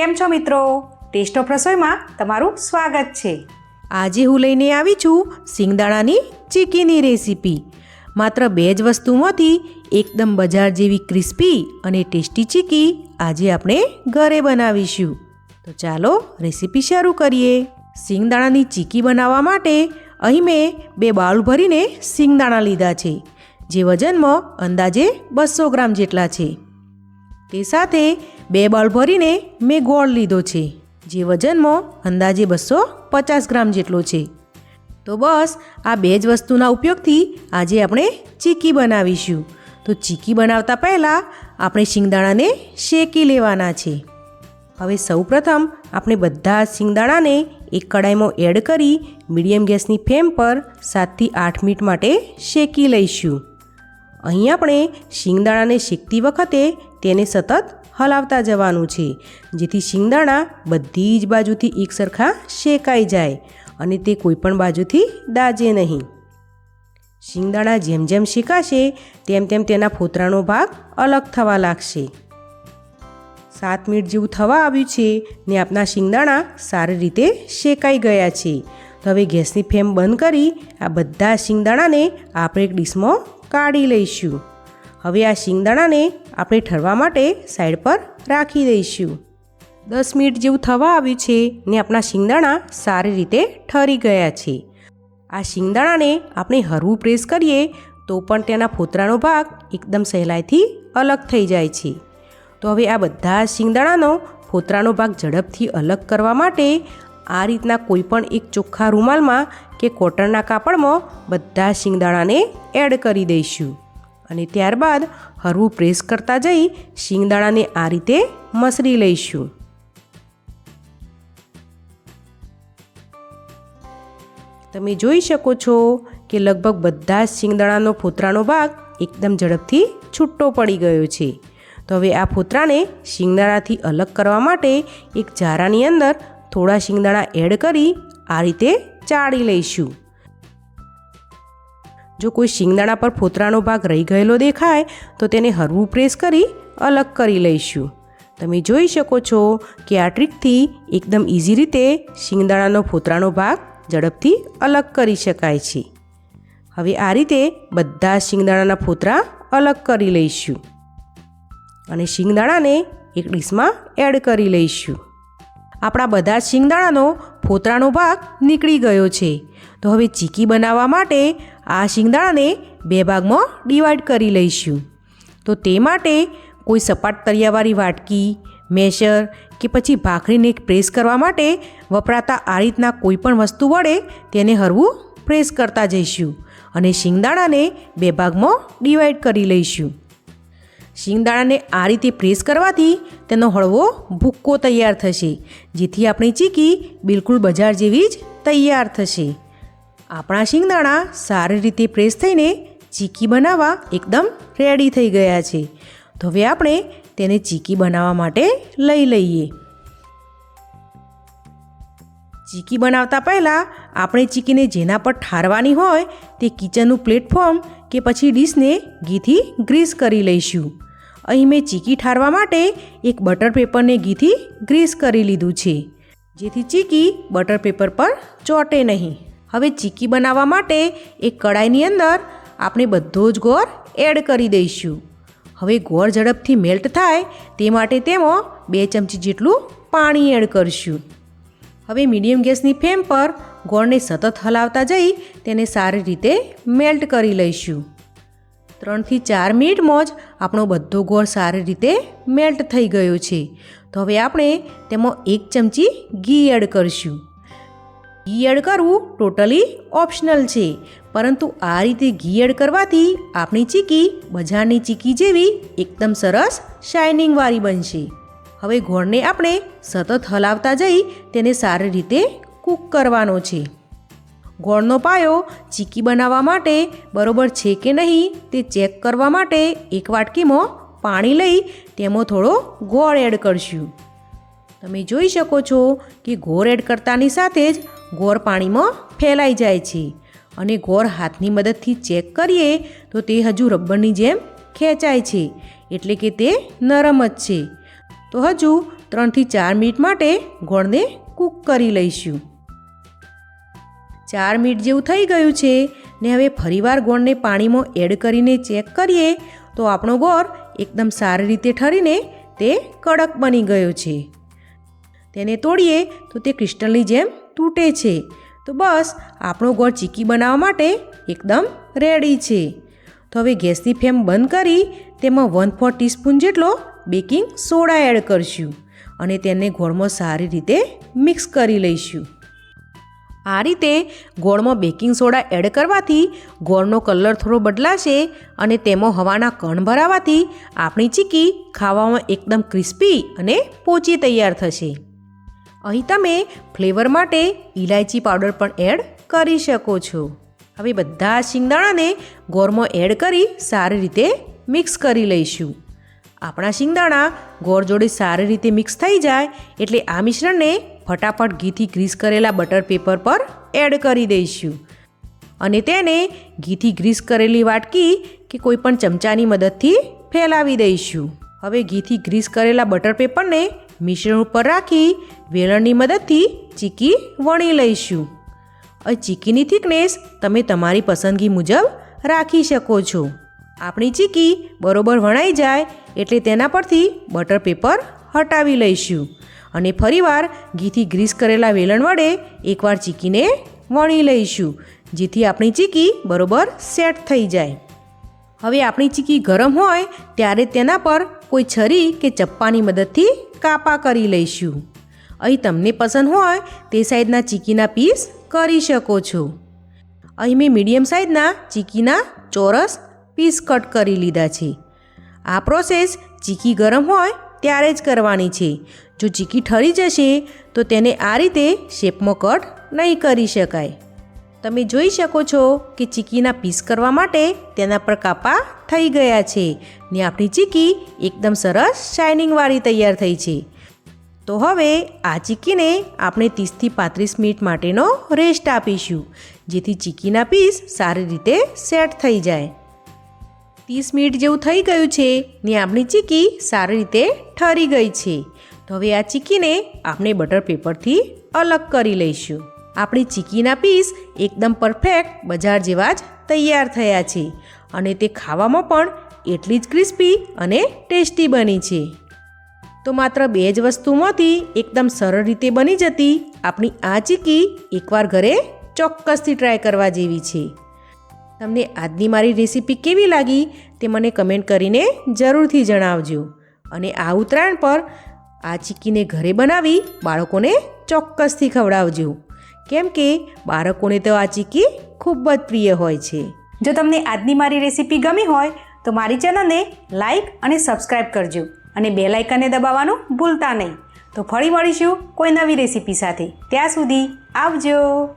કેમ છો મિત્રો? ટેસ્ટ ઓફ રસોઈમાં તમારું સ્વાગત છે. આજે હું લઈને આવી છું સિંગદાણાની ચીકીની રેસીપી. માત્ર બે જ વસ્તુમાંથી એકદમ બજાર જેવી ક્રિસ્પી અને ટેસ્ટી ચીકી આજે આપણે ઘરે બનાવીશું. તો ચાલો રેસીપી શરૂ કરીએ. સિંગદાણાની ચીકી બનાવવા માટે અહીં મેં બે બાઉલ ભરીને સિંગદાણા લીધા છે, જે વજનમાં અંદાજે બસો ગ્રામ જેટલા છે. તે સાથે બે બોલ ભરીને મેં ગોળ લીધો છે. જે વજનમાં અંદાજે બસો પચાસ ગ્રામ જેટલો છે. તો બસ, આ બે જ વસ્તુના ઉપયોગથી આજે આપણે ચીકી બનાવીશું. તો ચીકી બનાવતા પહેલાં આપણે શિંગદાણાને શેકી લેવાના છે. હવે સૌપ્રથમ આપણે બધા શિંગદાણાને એક કડાઈમાં એડ કરી મીડિયમ ગેસની ફ્લેમ પર સાતથી આઠ મિનિટ માટે શેકી લઈશું. અહીં આપણે શિંગદાણાને શેકતી વખતે તેને સતત હલાવતા જવાનું છે. જેથી શિંગદાણા બધી જ બાજુથી એકસરખા શેકાઈ જાય અને તે કોઈપણ બાજુથી દાજે નહીં. શિંગદાણા જેમ જેમ શેકાશે, તેમ તેમ તેના ફોતરાનો ભાગ અલગ થવા લાગશે. સાત મિનિટ જેવું થવા આવ્યું છે ને આપના શિંગદાણા સારી રીતે શેકાઈ ગયા છે. તો હવે ગેસની ફ્લેમ બંધ કરી આ બધા શિંગદાણાને આપણે એક ડીશમાં કાઢી લઈશું. હવે આ શિંગદાણાને આપણે ઠરવા માટે સાઈડ પર રાખી દઈશું. દસ મિનિટ જેવું થવા આવ્યું છે ને આપણા શિંગદાણા સારી રીતે ઠરી ગયા છે. આ શિંગદાણાને આપણે હરવું પ્રેસ કરીએ તો પણ તેના ફોતરાનો ભાગ એકદમ સહેલાઈથી અલગ થઈ જાય છે. તો હવે આ બધા શિંગદાણાનો ફોતરાનો ભાગ ઝડપથી અલગ કરવા માટે આ રીતના કોઈ પણ એક ચોખ્ખા રૂમાલમાં કે કોટનના કાપડમાં બધા શિંગદાણાને એડ કરી દઈશું. અને ત્યારબાદ હરવું પ્રેસ કરતા જઈ શિંગદાણાને આ રીતે મસરી લઈશું. તમે જોઈ શકો છો કે લગભગ બધા જ શિંગદાણાનો ફોતરાનો ભાગ એકદમ ઝડપથી છૂટો પડી ગયો છે. તો હવે આ ફોતરાને શિંગદાણાથી અલગ કરવા માટે એક જારાની અંદર થોડા શિંગદાણા એડ કરી આ રીતે ચાળી લઈશું. જો કોઈ શિંગદાણા પર ફોતરાનો ભાગ રહી ગયેલો દેખાય, તો તેને હરવું પ્રેસ કરી અલગ કરી લઈશું. તમે જોઈ શકો છો કે આ ટ્રીકથી એકદમ ઇઝી રીતે શિંગદાણાનો ફોતરાનો ભાગ ઝડપથી અલગ કરી શકાય છે. હવે આ રીતે બધા શિંગદાણાના ફોતરા અલગ કરી લઈશું અને શિંગદાણાને એક ડીશમાં એડ કરી લઈશું. આપણા બધા શિંગદાણાનો ફોતરાનો ભાગ નીકળી ગયો છે. તો હવે ચીકી બનાવવા માટે આ શિંગદાણાને બે ભાગમાં ડિવાઈડ કરી લઈશું. તો તે માટે કોઈ સપાટ તળિયાવાળી વાટકી, મેશર કે પછી ભાખરીને પ્રેસ કરવા માટે વપરાતા આ રીતના કોઈપણ વસ્તુ વડે તેને હરવું પ્રેસ કરતા જઈશું અને શિંગદાણાને બે ભાગમાં ડિવાઈડ કરી લઈશું. શિંગદાણાને આ રીતે પ્રેસ કરવાથી તેનો હળવો ભૂક્કો તૈયાર થશે, જેથી આપણી ચીકી બિલકુલ બજાર જેવી જ તૈયાર થશે. આપણા શિંગદાણા સારી રીતે પ્રેસ થઈને ચીકી બનાવવા એકદમ રેડી થઈ ગયા છે. તો હવે આપણે તેને ચીકી બનાવવા માટે લઈ લઈએ. ચીકી બનાવતા પહેલાં આપણે ચીકીને જેના પર ઠારવાની હોય તે કિચનનું પ્લેટફોર્મ કે પછી ડીશને ઘીથી ગ્રીસ કરી લઈશું. અહીં મેં ચીકી ઠારવા માટે એક બટર પેપરને ઘીથી ગ્રીસ કરી લીધું છે. જેથી ચીકી બટર પેપર પર ચોંટે નહીં. હવે ચીકી બનાવવા માટે એક કડાઈની અંદર આપણે બધો જ ગોળ એડ કરી દઈશું. હવે ગોળ ઝડપથી મેલ્ટ થાય તે માટે તેમાં બે ચમચી જેટલું પાણી એડ કરીશું. હવે મીડિયમ ગેસની ફ્લેમ પર ગોળને સતત હલાવતા જઈ તેને સારી રીતે મેલ્ટ કરી લઈશું. ત્રણથી ચાર મિનિટમાં જ આપણો બધો ગોળ સારી રીતે મેલ્ટ થઈ ગયો છે. તો હવે આપણે તેમાં એક ચમચી ઘી એડ કરીશું. ઘી એડ કરવું ટોટલી ઓપ્શનલ છે. પરંતુ આ રીતે ઘી કરવાથી આપણી ચીકી, બજારની ચીકી જેવી એકદમ સરસ શાઇનિંગવાળી બનશે. હવે ગોળને આપણે સતત હલાવતા જઈ તેને સારી રીતે કૂક કરવાનો છે. ગોળનો પાયો ચીકી બનાવવા માટે બરોબર છે કે નહીં તે ચેક કરવા માટે એક વાટકીમાં પાણી લઈ તેમાં થોડો ગોળ એડ કરશું. તમે જોઈ શકો છો કે ગોળ એડ કરતાની સાથે જ ગોળ પાણીમાં ફેલાઈ જાય છે. અને ગોળ હાથની મદદથી ચેક કરીએ તો તે હજુ રબરની જેમ ખેંચાય છે, એટલે કે તે નરમ જ છે. તો હજુ ત્રણથી ચાર મિનિટ માટે ગોળને કૂક કરી લઈશું. ચાર મિનિટ જેવું થઈ ગયું છે, ને હવે ફરીવાર ગોળને પાણીમાં એડ કરીને ચેક કરીએ તો આપણો ગોળ એકદમ સારી રીતે ઠરીને તે કડક બની ગયો છે. તેને તોડીએ તો તે ક્રિસ્ટલની જેમ તૂટે છે. તો બસ, આપણો ગોળ ચીકી બનાવવા માટે એકદમ રેડી છે. તો હવે ગેસની ફ્લેમ બંધ કરી, તેમાં વન ફોર ટીસ્પૂન જેટલો બેકિંગ સોડા એડ કરશું અને તેને ગોળમાં સારી રીતે મિક્સ કરી લઈશું. આ રીતે ગોળમાં બેકિંગ સોડા એડ કરવાથી ગોળનો કલર થોડો બદલાશે અને તેમાં હવાના કણ ભરાવાથી આપણી ચીકી ખાવામાં એકદમ ક્રિસ્પી અને પોચી તૈયાર થશે. અહીં તમે ફ્લેવર માટે ઇલાયચી પાવડર પણ એડ કરી શકો છો. હવે બધા શિંગદાણાને ગોળમાં એડ કરી સારી રીતે મિક્સ કરી લઈશું. આપણા શિંગદાણા ગોળ જોડે સારી રીતે મિક્સ થઈ જાય એટલે આ મિશ્રણને ફટાફટ ઘીથી ગ્રીસ કરેલા બટર પેપર પર એડ કરી દઈશું. અને તેને ઘીથી ગ્રીસ કરેલી વાટકી કે કોઈપણ ચમચાની મદદથી ફેલાવી દઈશું. હવે ઘીથી ગ્રીસ કરેલા બટર પેપરને મિશ્રણ ઉપર રાખી વેલણની મદદથી ચીકી વણી લઈશું. હવે ચીકીની થિકનેસ તમે તમારી પસંદગી મુજબ રાખી શકો છો. આપણી ચીકી બરોબર વણાઈ જાય એટલે તેના પરથી બટર પેપર હટાવી લઈશું અને ફરીવાર ઘીથી ગ્રીસ કરેલા વેલણ વડે એકવાર ચીકીને વણી લઈશું, જેથી આપણી ચીકી બરોબર સેટ થઈ જાય. હવે આપણી ચીકી ગરમ હોય ત્યારે તેના પર કોઈ છરી કે ચપ્પાની મદદથી કાપા કરી લઈશું. અહીં તમને પસંદ હોય તે સાઈઝના ચીકીના પીસ કરી શકો છો. અહીં મેં મીડિયમ સાઈઝના ચીકીના ચોરસ પીસ કટ કરી લીધા છે. આ પ્રોસેસ ચીકી ગરમ હોય ત્યારે જ કરવાની છે. જો ચીકી ઠરી જશે તો તેને આ રીતે શેપમાં કટ નહીં કરી શકાય. તમે જોઈ શકો છો કે ચીકીના પીસ કરવા માટે તેના પર કાપા થઈ ગયા છે ને આપણી ચીકી એકદમ સરસ શાઇનિંગવાળી તૈયાર થઈ છે. તો હવે આ ચીકીને આપણે ત્રીસથી પાંત્રીસ મિનિટ માટેનો રેસ્ટ આપીશું, જેથી ચીકીના પીસ સારી રીતે સેટ થઈ જાય. ત્રીસ મિનિટ જેવું થઈ ગયું છે ને આપણી ચીકી સારી રીતે ઠરી ગઈ છે. તો હવે આ ચીકીને આપણે બટર પેપરથી અલગ કરી લઈશું. આપણી ચીકીના પીસ એકદમ પરફેક્ટ બજાર જેવા જ તૈયાર થયા છે. અને તે ખાવામાં પણ એટલી જ ક્રિસ્પી અને ટેસ્ટી બની છે. તો માત્ર બે જ વસ્તુમાંથી એકદમ સરળ રીતે બની જતી આપણી આ ચીકી એકવાર ઘરે ચોક્કસથી ટ્રાય કરવા જેવી છે. તમને આજની મારી રેસીપી કેવી લાગી તે મને કમેન્ટ કરીને જરૂરથી જણાવજો. અને આ ઉત્તરાયણ પર આ ચીકીને ઘરે બનાવી બાળકોને ચોક્કસથી ખવડાવજો. કેમ કે બાળકોને તો આ ચીકી ખૂબ જ પ્રિય હોય છે. જો તમને આજની મારી રેસીપી ગમી હોય, તો મારી ચેનલને લાઇક અને સબસ્ક્રાઈબ કરજો અને બે લાઇકનને દબાવવાનું ભૂલતા નહીં. તો ફરી મળીશું કોઈ નવી રેસીપી સાથે. ત્યાં સુધી આવજો.